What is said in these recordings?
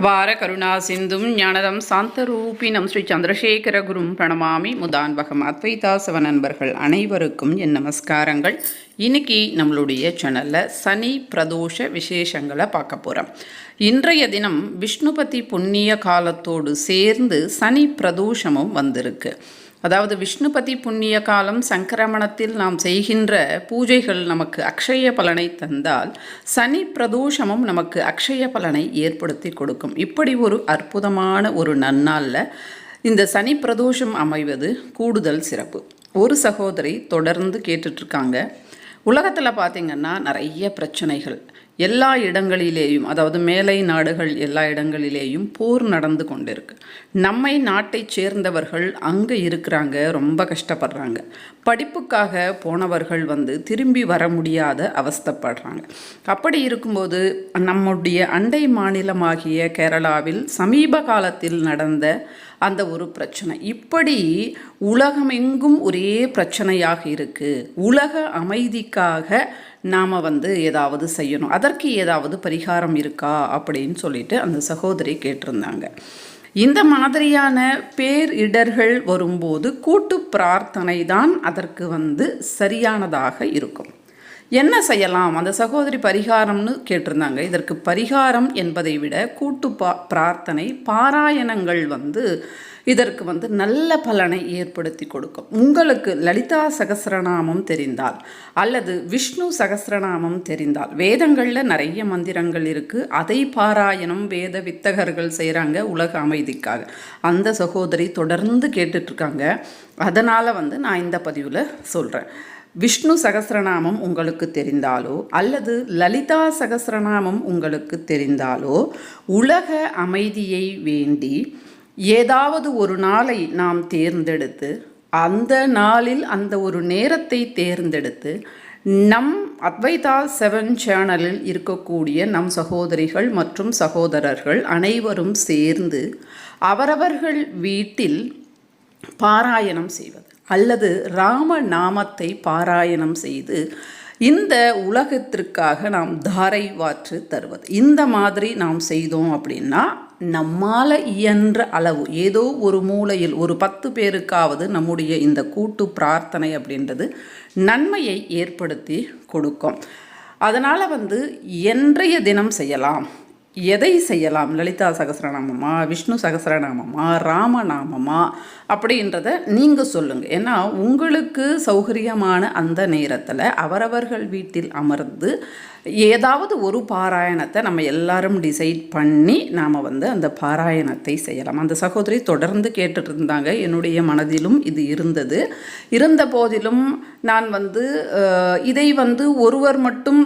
அபார கருணா சிந்தும் ஞானதம் சாந்தரூபினம் ஸ்ரீ சந்திரசேகர குரும் பிரணமாமி முதான்பகம் அத்வைதாசவ நண்பர்கள் அனைவருக்கும் என் நமஸ்காரங்கள். இன்னைக்கு நம்மளுடைய சேனலில் சனி பிரதோஷ விசேஷங்களை பார்க்க போகிறோம் இன்றைய தினம் விஷ்ணுபதி புண்ணிய காலத்தோடு சேர்ந்து சனி பிரதோஷமும் வந்திருக்கு. அதாவது விஷ்ணுபதி புண்ணிய காலம் சங்கிரமணத்தில் நாம் செய்கின்ற பூஜைகள் நமக்கு அக்ஷய பலனை தந்தால் சனி பிரதோஷமும் நமக்கு அக்ஷய பலனை ஏற்படுத்தி கொடுக்கும். இப்படி ஒரு அற்புதமான ஒரு நன்னாளில் இந்த சனி பிரதோஷம் அமைவது கூடுதல் சிறப்பு. ஒரு சகோதரி தொடர்ந்து கேட்டுட்ருக்காங்க உலகத்தில் பார்த்திங்கன்னா நிறைய பிரச்சனைகள். எல்லா இடங்களிலேயும் அதாவது மேலை நாடுகள் எல்லா இடங்களிலேயும் போர் நடந்து கொண்டிருக்கு. நம்மை நாட்டைச் சேர்ந்தவர்கள் அங்கே இருக்கிறாங்க ரொம்ப கஷ்டப்படுறாங்க. படிப்புக்காக போனவர்கள் வந்து திரும்பி வர முடியாத அவஸ்தைப்படுறாங்க. அப்படி இருக்கும்போது நம்முடைய அண்டை மாநிலமாகிய கேரளாவில் சமீப காலத்தில் நடந்த அந்த ஒரு பிரச்சனை. இப்படி உலகமெங்கும் ஒரே பிரச்சனையாக இருக்குது உலக அமைதிக்காக நாம் வந்து ஏதாவது செய்யணும். அதற்கு ஏதாவது பரிகாரம் இருக்கா அப்படின்னு சொல்லிட்டு அந்த சகோதரி கேட்டிருந்தாங்க. இந்த மாதிரியான பேரிடர்கள் வரும்போது கூட்டு பிரார்த்தனை தான் அதற்கு வந்து சரியானதாக இருக்கும். என்ன செய்யலாம்? அந்த சகோதரி பரிகாரம்னு கேட்டிருந்தாங்க. இதற்கு பரிகாரம் என்பதை விட கூட்டு பா பிரார்த்தனை பாராயணங்கள் வந்து இதற்கு வந்து நல்ல பலனை ஏற்படுத்தி கொடுக்கும். உங்களுக்கு லலிதா சகசிரநாமம் தெரிந்தால் அல்லது விஷ்ணு சகசிரநாமம் தெரிந்தால் வேதங்களில் நிறைய மந்திரங்கள் இருக்குது அதை பாராயணம் வேத வித்தகர்கள் செய்கிறாங்க உலக அமைதிக்காக. அந்த சகோதரி தொடர்ந்து கேட்டுட்ருக்காங்க அதனால் வந்து நான் இந்த பதிவில் சொல்கிறேன் விஷ்ணு சகசிரநாமம் உங்களுக்கு தெரிந்தாலோ அல்லது லலிதா சகசிரநாமம் உங்களுக்கு தெரிந்தாலோ உலக அமைதியை வேண்டி ஏதாவது ஒரு நாளை நாம் தேர்ந்தெடுத்து அந்த நாளில் அந்த ஒரு நேரத்தை தேர்ந்தெடுத்து நம் அத்வைதா செவன் சேனலில் இருக்கக்கூடிய நம் சகோதரிகள் மற்றும் சகோதரர்கள் அனைவரும் சேர்ந்து அவரவர்கள் வீட்டில் பாராயணம் செய்வது. அல்லது ராம நாமத்தை பாராயணம் செய்து இந்த உலகத்திற்காக நாம் தாரை வாற்று தருவது. இந்த மாதிரி நாம் செய்தோம் அப்படின்னா நம்மால் இயன்ற அளவு ஏதோ ஒரு மூலையில் ஒரு பத்து பேருக்காவது நம்முடைய இந்த கூட்டு பிரார்த்தனை அப்படின்றது நன்மையை ஏற்படுத்தி கொடுக்கும். அதனால் வந்து என்றைய தினம் செய்யலாம். எதை செய்யலாம்? லலிதா சகசிரநாமமா? விஷ்ணு சகசிரநாமமா? ராமநாமமா? அப்படின்றத நீங்கள் சொல்லுங்கள் ஏன்னா உங்களுக்கு சௌகரியமான அந்த நேரத்தில் அவரவர்கள் வீட்டில் அமர்ந்து ஏதாவது ஒரு பாராயணத்தை நம்ம எல்லாரும் டிசைட் பண்ணி நாம் வந்து அந்த பாராயணத்தை செய்யலாம். அந்த சகோதரி தொடர்ந்து கேட்டுட்டு இருந்தாங்க என்னுடைய மனதிலும் இது இருந்தது. இருந்த போதிலும் நான் வந்து இதை வந்து ஒருவர் மட்டும்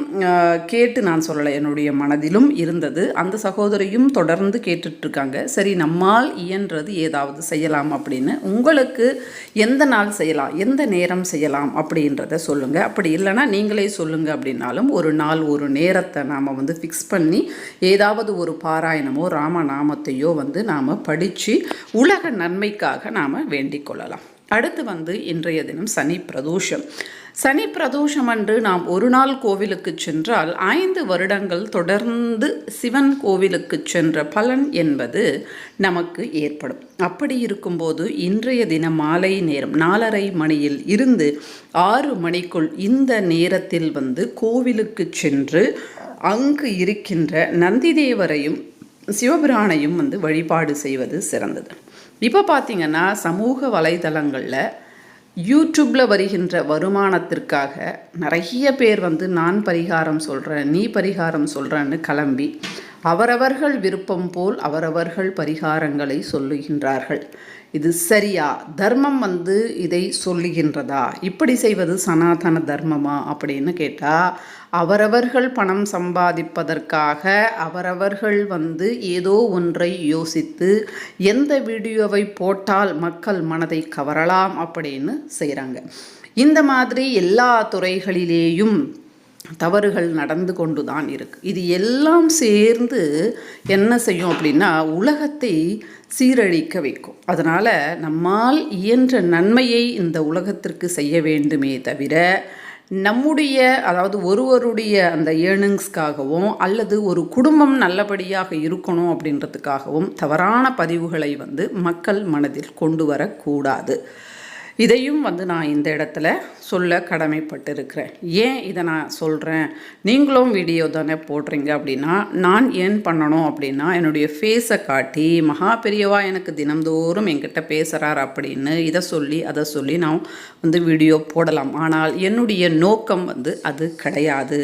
கேட்டு நான் சொல்லலை. என்னுடைய மனதிலும் இருந்தது. அந்த சகோதரியும் தொடர்ந்து கேட்டுட்ருக்காங்க. சரி நம்மால் இயன்றது ஏதாவது செய்யலாம் அப்படின்னு. உங்களுக்கு எந்த நாள் செய்யலாம்? எந்த நேரம் செய்யலாம் அப்படின்றத சொல்லுங்கள் அப்படி இல்லைன்னா நீங்களே சொல்லுங்கள் அப்படின்னாலும் ஒரு நாள் ஒரு நேரத்தை நாம் வந்து ஃபிக்ஸ் பண்ணி ஏதாவது ஒரு பாராயணமோ ராமநாமத்தையோ வந்து நாம் படித்து உலக நன்மைக்காக நாம் வேண்டிக் கொள்ளலாம். அடுத்து வந்து இன்றைய தினம் சனி பிரதோஷம். சனி பிரதோஷம் அன்று நாம் ஒரு நாள் கோவிலுக்கு சென்றால் ஐந்து வருடங்கள் தொடர்ந்து சிவன் கோவிலுக்கு சென்ற பலன் என்பது நமக்கு ஏற்படும். அப்படி இருக்கும்போது இன்றைய தினம் மாலை நேரம் நாலரை மணியில் இருந்து ஆறு மணிக்குள் இந்த நேரத்தில் வந்து கோவிலுக்கு சென்று அங்கு இருக்கின்ற நந்திதேவரையும் சிவபிரானையும் வந்து வழிபாடு செய்வது சிறந்தது. இப்போ பார்த்திங்கன்னா சமூக வலைதளங்களில் யூடியூப்பில் வருகின்ற வருமானத்திற்காக நிறைய பேர் வந்து நான் பரிகாரம் சொல்கிறேன் நீ பரிகாரம் சொல்கிறேன்னு கிளம்பி அவரவர்கள் விருப்பம் போல் அவரவர்கள் பரிகாரங்களை சொல்லுகின்றார்கள். இது சரியா? தர்மம் வந்து இதை சொல்லுகின்றதா? இப்படி செய்வது சனாதன தர்மமா? அப்படின்னு கேட்டால் அவரவர்கள் பணம் சம்பாதிப்பதற்காக அவரவர்கள் வந்து ஏதோ ஒன்றை யோசித்து எந்த வீடியோவை போட்டால் மக்கள் மனதை கவரலாம் அப்படின்னு செய்கிறாங்க இந்த மாதிரி எல்லா துறைகளிலேயும் தவறுகள் நடந்து கொண்டு தான் இருக்கு. இது எல்லாம் சேர்ந்து என்ன செய்யும் அப்படின்னா உலகத்தை சீரழிக்க வைக்கும். அதனால் நம்மால் இயன்ற நன்மையை இந்த உலகத்திற்கு செய்ய வேண்டுமே தவிர நம்முடைய அதாவது ஒருவருடைய அந்த ஏர்னிங்ஸ்க்காகவும் அல்லது ஒரு குடும்பம் நல்லபடியாக இருக்கணும் அப்படின்றதுக்காகவும் தவறான பதிவுகளை வந்து மக்கள் மனதில் கொண்டு வரக்கூடாது. இதையும் வந்து நான் இந்த இடத்துல சொல்ல கடமைப்பட்டிருக்கிறேன். ஏன் இதை நான் சொல்கிறேன் நீங்களும் வீடியோ தானே போடுறீங்க அப்படின்னா நான் ஏன் பண்ணணும் அப்படின்னா என்னுடைய ஃபேஸை காட்டி மகா பெரியவா எனக்கு தினம்தோறும் என்கிட்ட பேசுகிறார் அப்படின்னு இதை சொல்லி அதை சொல்லி நான் வந்து வீடியோ போடலாம். ஆனால் என்னுடைய நோக்கம் வந்து அது கிடையாது.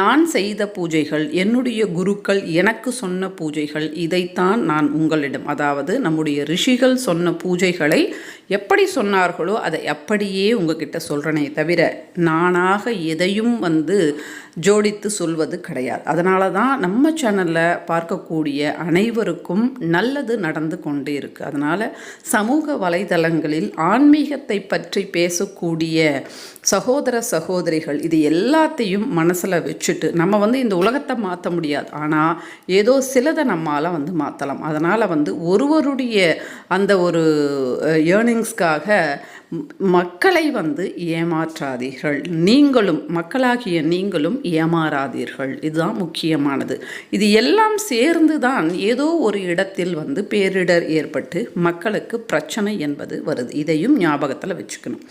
நான் செய்த பூஜைகள் என்னுடைய குருக்கள் எனக்கு சொன்ன பூஜைகள் இதைத்தான் நான் உங்களிடம் அதாவது நம்முடைய ரிஷிகள் சொன்ன பூஜைகளை எப்படி சொன்னார்கள் அதை அப்படியே உங்ககிட்ட சொல்கிறனே தவிர நானாக எதையும் வந்து ஜோடித்து சொல்வது கிடையாது. அதனால தான் நம்ம சேனலில் பார்க்கக்கூடிய அனைவருக்கும் நல்லது நடந்து கொண்டே இருக்குது அதனால் சமூக வலைதளங்களில் ஆன்மீகத்தை பற்றி பேசக்கூடிய சகோதர சகோதரிகள் இது எல்லாத்தையும் மனசில் வச்சுட்டு நம்ம வந்து இந்த உலகத்தை மாற்ற முடியாது. ஆனால் ஏதோ சிலதை நம்மால் வந்து மாற்றலாம் அதனால் வந்து ஒருவருடைய அந்த ஒரு ஏர்னிங்ஸ்க்காக மக்களை வந்து ஏமாற்றாதீர்கள். நீங்களும் மக்களாகிய நீங்களும் ஏமாறாதீர்கள். இதுதான் முக்கியமானது. இது எல்லாம் சேர்ந்து தான் ஏதோ ஒரு இடத்தில் வந்து பேரிடர் ஏற்பட்டு மக்களுக்கு பிரச்சனை என்பது வருது. இதையும் ஞாபகத்தில் வச்சுக்கணும்.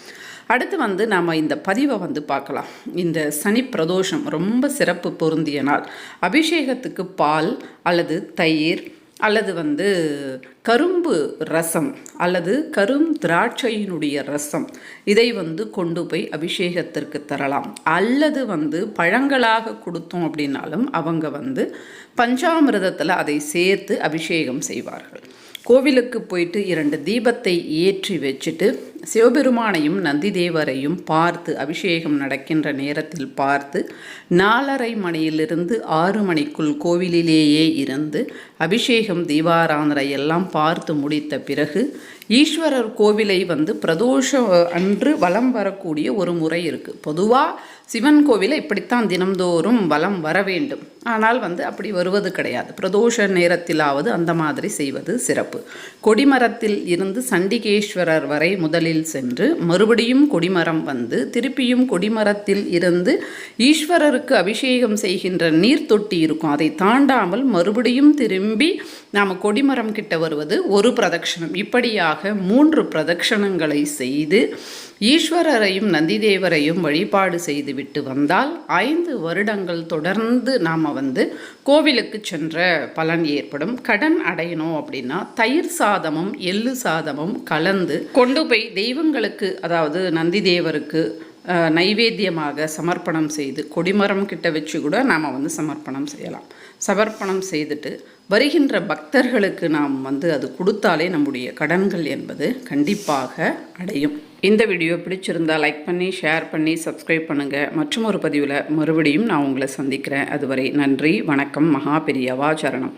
அடுத்து வந்து நாம் இந்த பதிவை வந்து பார்க்கலாம். இந்த சனி பிரதோஷம் ரொம்ப சிறப்பு பொருந்திய நாள். அபிஷேகத்துக்கு பால் அல்லது தயிர் அல்லது வந்து கரும்பு ரசம் அல்லது கரும் திராட்சையினுடைய ரசம். இதை வந்து கொண்டு போய் அபிஷேகத்திற்கு தரலாம். அல்லது வந்து பழங்களாக கொடுத்தோம் அப்படின்னாலும் அவங்க வந்து பஞ்சாமிரதத்தில் அதை சேர்த்து அபிஷேகம் செய்வார்கள். கோவிலுக்கு போயிட்டு இரண்டு தீபத்தை ஏற்றி வச்சுட்டு சிவபெருமானையும் நந்திதேவரையும் பார்த்து அபிஷேகம் நடக்கின்ற நேரத்தில் பார்த்து நாலரை மணியிலிருந்து ஆறு மணிக்குள் கோவிலிலேயே இருந்து அபிஷேகம் தீபாராதனை எல்லாம் பார்த்து முடித்த பிறகு ஈஸ்வரர் கோவிலை வந்து பிரதோஷம் அன்று வலம் வரக்கூடிய ஒரு முறை இருக்குது பொதுவாக சிவன் கோவிலை இப்படித்தான் தினம்தோறும் வலம் வர வேண்டும். ஆனால் வந்து அப்படி வருவது கிடையாது. பிரதோஷ நேரத்திலாவது அந்த மாதிரி செய்வது சிறப்பு. கொடிமரத்தில் இருந்து சண்டிகேஸ்வரர் வரை முதலில் சென்று மறுபடியும் கொடிமரம் வந்து திருப்பியும் கொடிமரத்தில் இருந்து ஈஸ்வரருக்கு அபிஷேகம் செய்கின்ற நீர் தொட்டி இருக்கும். அதை தாண்டாமல் மறுபடியும் திரும்பி நாம் கொடிமரம் கிட்ட வருவது ஒரு பிரதட்சணம். இப்படியாக மூன்று பிரதட்சணங்களை செய்து ஈஸ்வரரையும் நந்திதேவரையும் வழிபாடு செய்துவிட்டு வந்தால் ஐந்து வருடங்கள் தொடர்ந்து நாம் வந்து கோவிலுக்கு சென்ற பலன் ஏற்படும். கடன் அடையணும் அப்படின்னா தயிர் சாதமும் எள்ளு சாதமும் கலந்து கொண்டு போய் தெய்வங்களுக்கு அதாவது நந்திதேவருக்கு நைவேத்தியமாக சமர்ப்பணம் செய்து கொடிமரம் கிட்ட வச்சு கூட நாம் வந்து சமர்ப்பணம் செய்யலாம். சமர்ப்பணம் செய்துட்டு வருகின்ற பக்தர்களுக்கு நாம் வந்து அது கொடுத்தாலே நம்முடைய கடன்கள் என்பது கண்டிப்பாக அடையும். இந்த வீடியோ பிடிச்சிருந்தால் லைக் பண்ணி ஷேர் பண்ணி சப்ஸ்கிரைப் பண்ணுங்கள் மற்றும் ஒரு பதிவில் மறுபடியும் நான் உங்களை சந்திக்கிறேன். அதுவரை நன்றி வணக்கம் மகா பெரியவா சரணம்.